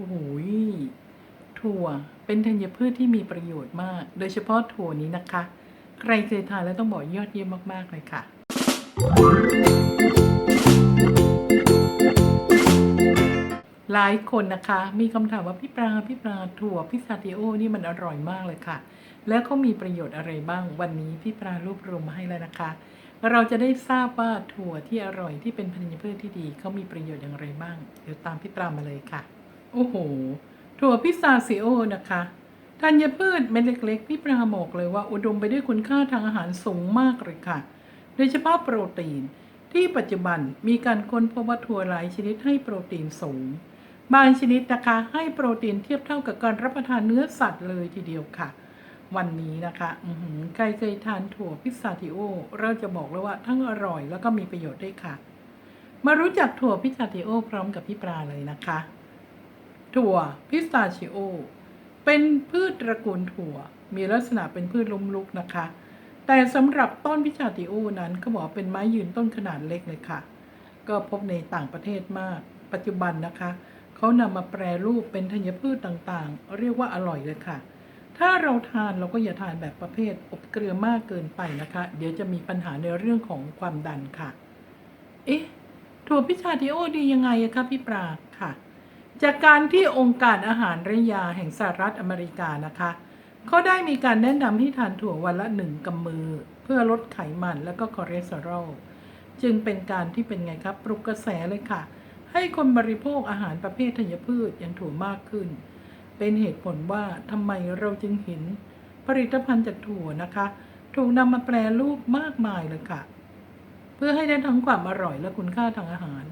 โอ้โหถั่วเป็นธัญพืชที่มีประโยชน์มาก โดยเฉพาะถั่วนี้นะคะ ใครเคยทานแล้วต้องบอกยอดเยี่ยมมาก ๆ เลยค่ะ หลายคนนะคะ มีคำถามว่าพี่ปลาพี่ปลาถั่วพิซซาติโอนี่มันอร่อยมากเลยค่ะ แล้วเขามีประโยชน์อะไรบ้างวันนี้พี่ปลารวบรวมมาให้แล้วนะคะ เราจะได้ทราบว่าถั่วที่อร่อยที่เป็นธัญพืชที่ดีเขามีประโยชน์อย่างไรบ้าง เดี๋ยวตามพี่ปลามาเลยค่ะ โอ้โห ถั่วพิซซาซิโอนะคะธัญพืชเม็ดเล็ก ๆ พี่ปลาบอกเลยว่าอุดมไปด้วยคุณค่าทางอาหารสูงมากเลยค่ะ โดยเฉพาะโปรตีน ที่ปัจจุบันมีการค้นพบว่าถั่วหลายชนิดให้โปรตีนสูง บางชนิดนะคะให้โปรตีนเทียบเท่ากับการรับประทานเนื้อสัตว์เลยทีเดียวค่ะ วันนี้นะคะอืใครเคยทานถั่วพิซซาติโอ เราจะบอกเลยว่าทั้งอร่อยแล้วก็มีประโยชน์ด้วยค่ะ มารู้จักถั่วพิซซาติโอพร้อมกับพี่ปลาเลยนะคะ ถั่วพิสตาชิโอ เป็นพืชตระกูลถั่ว มีลักษณะเป็นพืชล้มลุกนะคะ แต่สำหรับต้นพิชาติโอนั้นเขาบอกเป็นไม้ยืนต้นขนาดเล็กเลยค่ะ ก็พบในต่างประเทศมาก ปัจจุบันนะคะเขานำมาแปรรูปเป็นธัญพืชต่างๆ เรียกว่าอร่อยเลยค่ะ ถ้าเราทานเราก็อย่าทานแบบประเภทอบเกลือมากเกินไปนะคะ เดี๋ยวจะมีปัญหาในเรื่องของความดันค่ะ เอ๊ะถั่วพิชาติโอดียังไงอะคะพี่ปรา จากการที่องค์การอาหารและยาแห่งสหรัฐอเมริกานะคะเขาได้มีการแนะนำให้ทานถั่ววันละหนึ่งกำมือ เพื่อลดไขมันและก็คอเลสเตอรอลจึงเป็นการที่เป็นไงครับปลุกกระแสเลยค่ะ ให้คนบริโภคอาหารประเภทธัญพืชอย่างถั่วมากขึ้น เป็นเหตุผลว่าทำไมเราจึงเห็นผลิตภัณฑ์จากถั่วนะคะ ถูกนำมาแปรรูปมากมายเลยค่ะ เพื่อให้ได้ทั้งความอร่อยและคุณค่าทางอาหาร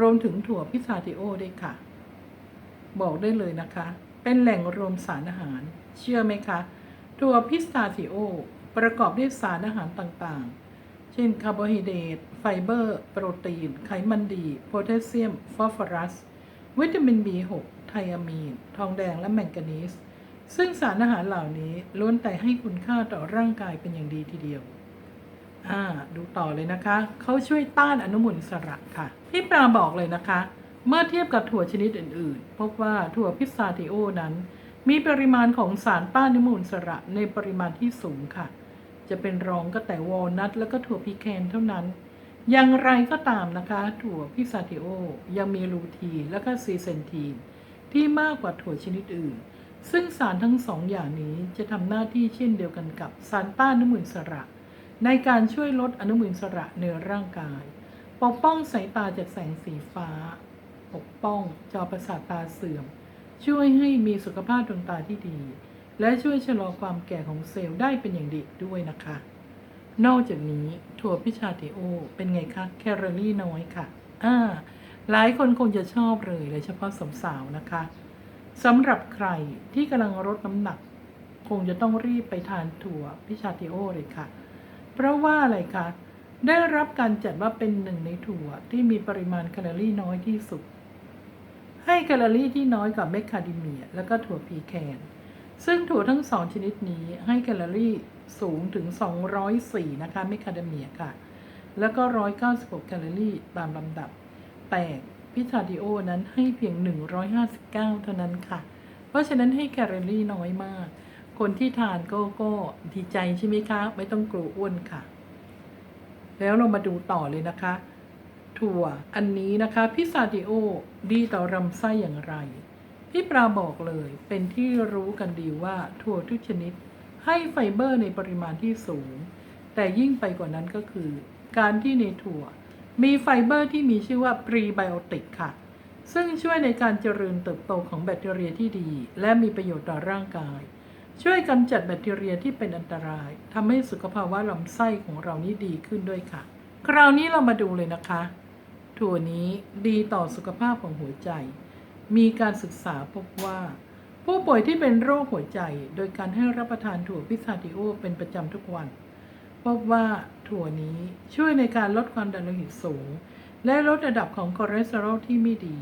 รวมถึงถั่วพิซาติโอด้วยค่ะ บอกได้เลยนะคะ เป็นแหล่งรวมสารอาหาร เชื่อไหมคะถั่วพิสตาชิโอ ประกอบด้วยสารอาหารต่างๆ เช่นคาร์โบไฮเดรตไฟเบอร์ โปรตีน ไขมันดี โพแทสเซียม ฟอสฟอรัส วิตามิน B6 ไทอะมีน ทองแดงและแมงกานีสซึ่งสารอาหารเหล่านี้ล้วนแต่ให้คุณค่าต่อร่างกายเป็นอย่างดีทีเดียว อ่า ดูต่อเลยนะคะ เขาช่วยต้านอนุมูลอิสระค่ะ พี่ปลาบอกเลยนะคะ เมื่อเทียบกับถั่วชนิดอื่นๆ พบว่าถั่วพิซซาติโอนั้น มีปริมาณของสารต้านอนุมูลอิสระในปริมาณที่สูงค่ะ จะเป็นรองก็แต่วอลนัทแล้วก็ถั่วพีแคนเท่านั้น อย่างไรก็ตามนะคะ ถั่วพิซซาติโอยังมีลูทีและก็ซีเซนทีนที่มากกว่าถั่วชนิดอื่น ซึ่งสารทั้งสองอย่างนี้จะทำหน้าที่เช่นเดียวกันกับสารต้านอนุมูลอิสระ ในการช่วยลดอนุมูลอิสระในร่างกาย ปกป้องสายตาจากแสงสีฟ้า ปกป้องจอประสาทตาเสื่อม ช่วยให้มีสุขภาพดวงตาที่ดี และช่วยชะลอความแก่ของเซลล์ได้เป็นอย่างดีด้วยนะคะ นอกจากนี้ถั่วพิชาติโอ เป็นไงคะแคลอรี่น้อยค่ะอ่าหลายคนคงจะชอบเลยโดยเฉพาะสาวๆนะคะสำหรับใครที่กำลังลดน้ำหนัก คงจะต้องรีบไปทานถั่วพิชาติโอเลยค่ะ เพราะว่าอะไรคะได้รับการจัดว่าเป็นหนึ่งในถั่วที่มีปริมาณแคลอรี่น้อยที่สุด ให้แคลอรี่ที่น้อยกว่าเมคคาเดเมีย และก็ถั่วพีแคน ซึ่งถั่วทั้งสองชนิดนี้ให้แคลอรี่สูงถึง 204 นะคะเมคคาเดเมียค่ะ แล้วก็ 196 แคลอรี่ตามลำดับ แต่พิซาดิโอนั้นให้เพียง 159 เท่านั้นค่ะ เพราะฉะนั้นให้แคลอรี่น้อยมาก คนที่ทานก็ก็ดีใจใช่ไหมคะ ไม่ต้องกลัวอ้วนค่ะ แล้วเรามาดูต่อเลยนะคะ ถั่วอันนี้นะคะพิซซาติโอดีต่อลำไส้อย่างไร พี่ปลาบอกเลยเป็นที่รู้กันดีว่าถั่วทุกชนิด ให้ไฟเบอร์ในปริมาณที่สูง แต่ยิ่งไปกว่านั้นก็คือ การที่ในถั่ว มีไฟเบอร์ที่มีชื่อว่าพรีไบโอติกค่ะ ซึ่งช่วยในการเจริญเติบโตของแบคทีเรียที่ดี และมีประโยชน์ต่อร่างกาย ช่วยกำจัดแบคทีเรียที่เป็นอันตรายทำให้สุขภาวะลำไส้ของเรานี้ดีขึ้นด้วยค่ะ คราวนี้เรามาดูเลยนะคะ ถั่วนี้ดีต่อสุขภาพของหัวใจ มีการศึกษาพบว่า ผู้ป่วยที่เป็นโรคหัวใจ โดยการให้รับประทานถั่วพิซาติโอเป็นประจำทุกวัน พบว่าถั่วนี้ช่วยในการลดความดันโลหิตสูง และลดระดับของคอเลสเตอรอลที่ไม่ดี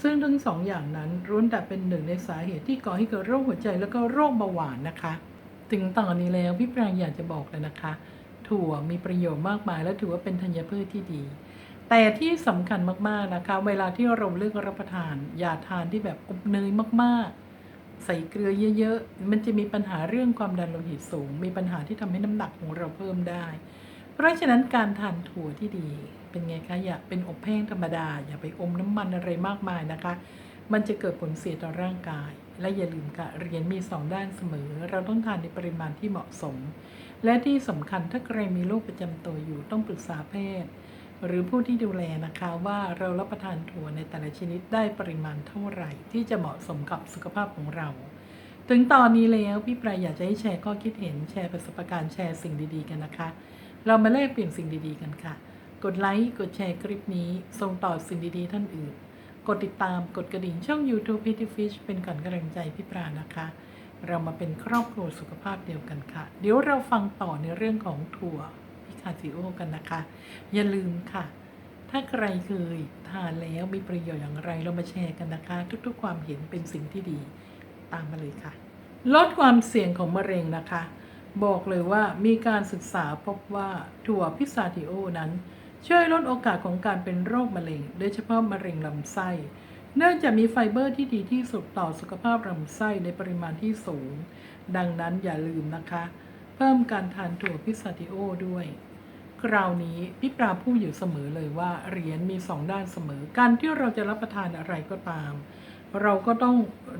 ซึ่งทั้งสองอย่างนั้นล้วนแต่เป็นหนึ่งในสาเหตุที่ก่อให้เกิดโรคหัวใจแล้วก็โรคเบาหวานนะคะ ถึงตอนนี้แล้วพี่ปรางอยากจะบอกเลยนะคะ ถั่วมีประโยชน์มากมายและถือว่าเป็นธัญพืชที่ดี แต่ที่สำคัญมากๆนะคะ เวลาที่เราเลือกรับประทาน อย่าทานที่แบบอบเนยมากๆ ใส่เกลือเยอะๆ มันจะมีปัญหาเรื่องความดันโลหิตสูง มีปัญหาที่ทำให้น้ำหนักของเราเพิ่มได้ เพราะฉะนั้นการทานถั่วที่ดี เป็นไงคะ อย่าเป็นอบแห้งธรรมดา อย่าไปอมน้ำมันอะไรมากมายนะคะ มันจะเกิดผลเสียต่อร่างกาย และอย่าลืมค่ะเรียญมีสองด้านเสมอ เราต้องทานในปริมาณที่เหมาะสม และที่สำคัญถ้าใครมีโรคประจำตัวอยู่ต้องปรึกษาแพทย์ หรือผู้ที่ดูแลนะคะว่าเรารับประทานถั่วในแต่ละชนิดได้ปริมาณเท่าไหร่ ที่จะเหมาะสมกับสุขภาพของเรา ถึงตอนนี้แล้วพี่ปรายอยากจะให้แชร์ข้อคิดเห็นแชร์ประสบการณ์แชร์สิ่งดี ๆ กันนะคะ เรามาแลกเปลี่ยนสิ่งดีๆ กันค่ะ กดไลค์กดแชร์คลิปนี้ส่งต่อสิ่งดีๆ ท่านอื่น กดติดตามกดกระดิ่งช่อง YouTube p e t t y Fish เป็นก่อนกำลังใจพี่ปรานะคะ เรามาเป็นครอบครัวสุขภาพเดียวกันค่ะ เดี๋ยวเราฟังต่อในเรื่องของถั่ว คาซิโอกันนะคะ อย่าลืมค่ะ ถ้าใครเคยทานแล้วมีประโยชน์อย่างไรเรามาแชร์กันนะคะ ทุกๆ ความเห็นเป็นสิ่งที่ดีตามมาเลยค่ะ ลดความเสี่ยงของมะเร็งนะคะ บอกเลยว่ามีการศึกษาพบว่าถั่วพิซาติโอนั้นช่วยลดโอกาสของการเป็นโรคมะเร็ง โดยเฉพาะมะเร็งลำไส้ เนื่องจากมีไฟเบอร์ที่ดีที่สุดต่อสุขภาพลำไส้ในปริมาณที่สูง ดังนั้นอย่าลืมนะคะ เพิ่มการทานถั่วพิซาติโอด้วย คราวนี้พี่ปราพูดอยู่เสมอเลยว่าเหรียญมีสองด้านเสมอ การที่เราจะรับประทานอะไรก็ตาม เราก็ต้อง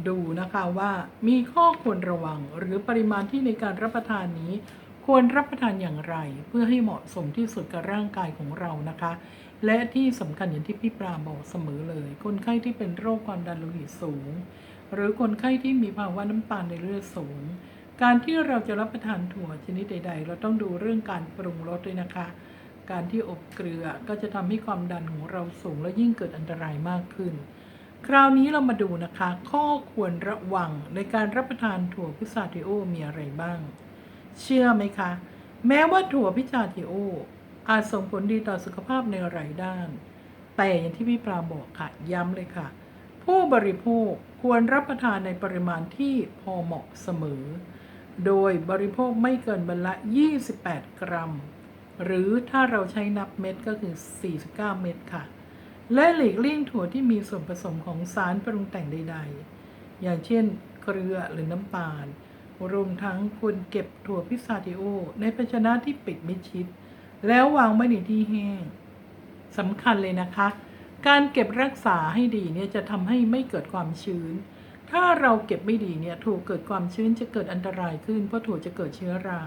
ดูนะคะว่ามีข้อควรระวังหรือปริมาณที่ในการรับประทานนี้ ควรรับประทานอย่างไร เพื่อให้เหมาะสมที่สุดกับร่างกายของเรานะคะ และที่สำคัญอย่างที่พี่ปราบอกเสมอเลย คนไข้ที่เป็นโรคความดันโลหิตสูง หรือคนไข้ที่มีภาวะน้ำตาลในเลือดสูง การที่เราจะรับประทานถั่วชนิดใด ๆ เราต้องดูเรื่องการปรุงรสด้วยนะคะ การที่อบเกลือก็จะทำให้ความดันของเราสูงและยิ่งเกิดอันตรายมากขึ้น คราวนี้เรามาดูนะคะ ข้อควรระวังในการรับประทานถั่วพิซาติโอมีอะไรบ้าง เชื่อไหมคะ แม้ว่าถั่วพิซาติโออาจส่งผลดีต่อสุขภาพในหลายด้าน แต่อย่างที่พี่ปราบอกค่ะ ย้ำเลยค่ะ ผู้บริโภคควรรับประทานในปริมาณที่พอเหมาะเสมอ โดยบริโภคไม่เกินวันละ 28 กรัม หรือถ้าเราใช้นับเม็ดก็คือ 49 เม็ดค่ะ และหลีกเลี่ยงถั่วที่มีส่วนผสมของสารปรุงแต่งใด ๆ อย่างเช่นเกลือหรือน้ำตาล รวมทั้งควรเก็บถั่วพิซาติโอ ในภาชนะที่ปิดมิดชิด แล้ววางไว้ในที่แห้งสำคัญเลยนะคะ การเก็บรักษาให้ดีเนี่ยจะทำให้ไม่เกิดความชื้น ถ้าเราเก็บไม่ดีเนี่ยถั่วเกิดความชื้นจะเกิดอันตรายขึ้น เพราะถั่วจะเกิดเชื้อรา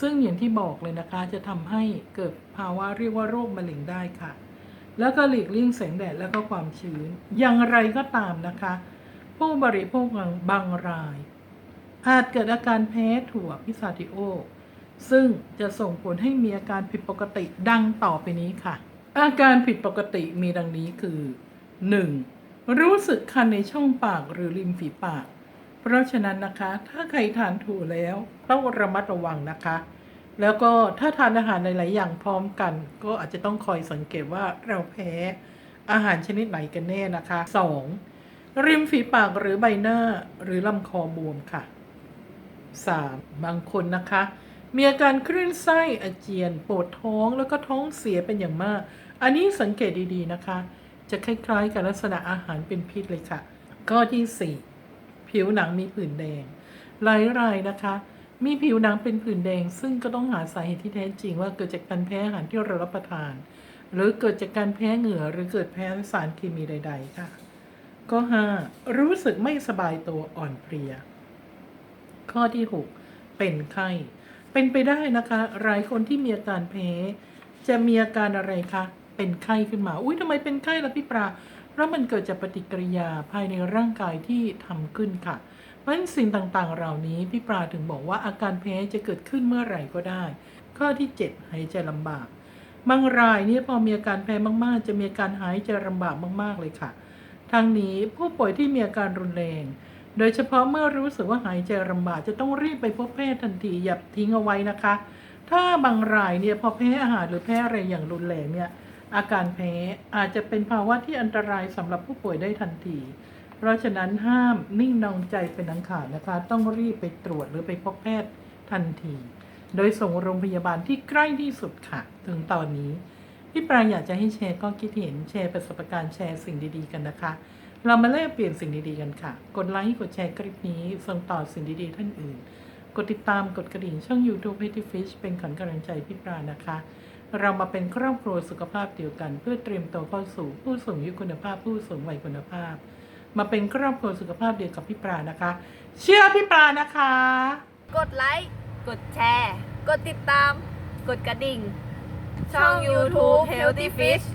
ซึ่งอย่างที่บอกเลยนะคะ จะทำให้เกิดภาวะเรียกว่าโรคมะเร็งได้ค่ะ แล้วก็หลีกเลี่ยงแสงแดดแล้วก็ความชื้น อย่างไรก็ตามนะคะ ผู้บริโภคบางราย อาจเกิดอาการแพ้ถั่วพิซาติโอ ซึ่งจะส่งผลให้มีอาการผิดปกติดังต่อไปนี้ค่ะ อาการผิดปกติมีดังนี้คือ 1. รู้สึกคันในช่องปากหรือริมฝีปาก เพราะฉะนั้นนะคะ ถ้าใครทานถั่วแล้วต้องระมัดระวังนะคะ แล้วก็ถ้าทานอาหารหลาย ๆ อย่างพร้อมกัน ก็อาจจะต้องคอยสังเกตว่าเราแพ้อาหารชนิดไหนกันแน่นะคะ 2. ริมฝีปากหรือใบหน้าหรือลำคอบวมค่ะ 3. บางคนนะคะ มีอาการคลื่นไส้อาเจียน ปวดท้องแล้วก็ท้องเสียเป็นอย่างมาก อันนี้สังเกตดี ๆ นะคะ จะคล้ายๆ กับลักษณะอาหารเป็นพิษเลยค่ะ ข้อที่ 4 ผิวหนังมีผื่นแดง หลายรายนะคะ มีผิวหนังเป็นผื่นแดง ซึ่งก็ต้องหาสาเหตุที่แท้จริงว่าเกิดจากการแพ้อาหารที่เรารับประทาน หรือเกิดจากการแพ้เหงื่อหรือเกิดแพ้สารเคมีใด ๆ ค่ะข้อ5รู้สึกไม่สบายตัวอ่อนเพลีย ข้อที่ 6 เป็นไข้ เป็นไปได้นะคะ หลายคนที่มีอาการแพ้ จะมีอาการอะไรคะ เป็นไข้ขึ้นมา อุ้ยทำไมเป็นไข้ล่ะพี่ปลาเพราะมันเกิดจากปฏิกิริยาภายในร่างกายที่ทำขึ้นค่ะ เพราะฉะนั้นสิ่งต่างๆ เหล่านี้พี่ปลาถึงบอกว่าอาการแพ้จะเกิดขึ้นเมื่อไหร่ก็ได้ ข้อที่ 7 หายใจลำบาก บางรายนี่พอมีอาการแพ้มาก ๆ จะมีอาการหายใจลำบากมาก ๆ เลยค่ะทางนี้ผู้ป่วยที่มีอาการรุนแรง โดยเฉพาะเมื่อรู้สึกว่าหายใจลำบากจะต้องรีบไปพบแพทย์ทันทีอย่าทิ้งเอาไว้นะคะถ้าบางรายเนี่ยพอแพ้อาหารหรือแพ้อะไรอย่างรุนแรงเนี่ย อาการแพ้อาจจะเป็นภาวะที่อันตรายสำหรับผู้ป่วยได้ทันที เพราะฉะนั้นห้ามนิ่งนองใจเป็นอันขาดนะคะ ต้องรีบไปตรวจหรือไปพบแพทย์ทันที โดยส่งโรงพยาบาลที่ใกล้ที่สุดค่ะ ถึงตอนนี้พี่ปรางอยากจะให้แชร์ก็คิดเห็นแชร์ประสบการณ์แชร์สิ่งดีๆกันนะคะ เรามาแลกเปลี่ยนสิ่งดีๆกันค่ะ กดไลค์กดแชร์คลิปนี้ส่งต่อสิ่งดีๆท่านอื่น กดติดตามกดกระดิ่งช่อง YouTube p e t t y Fish เป็นขวัญกำลังใจพี่ปรานะคะ เรามาเป็นครอบครัวสุขภาพเดียวกัน เพื่อเตรียมตัวเข้าสู่ผู้สูงอายุคุณภาพ ผู้สูงวัยคุณภาพ มาเป็นครอบครัวสุขภาพเดียวกับพี่ปลานะคะ เชื่อพี่ปลานะคะ กดไลค์กดแชร์ กดติดตาม กดกระดิ่ง ช่อง YouTube Healthy Fish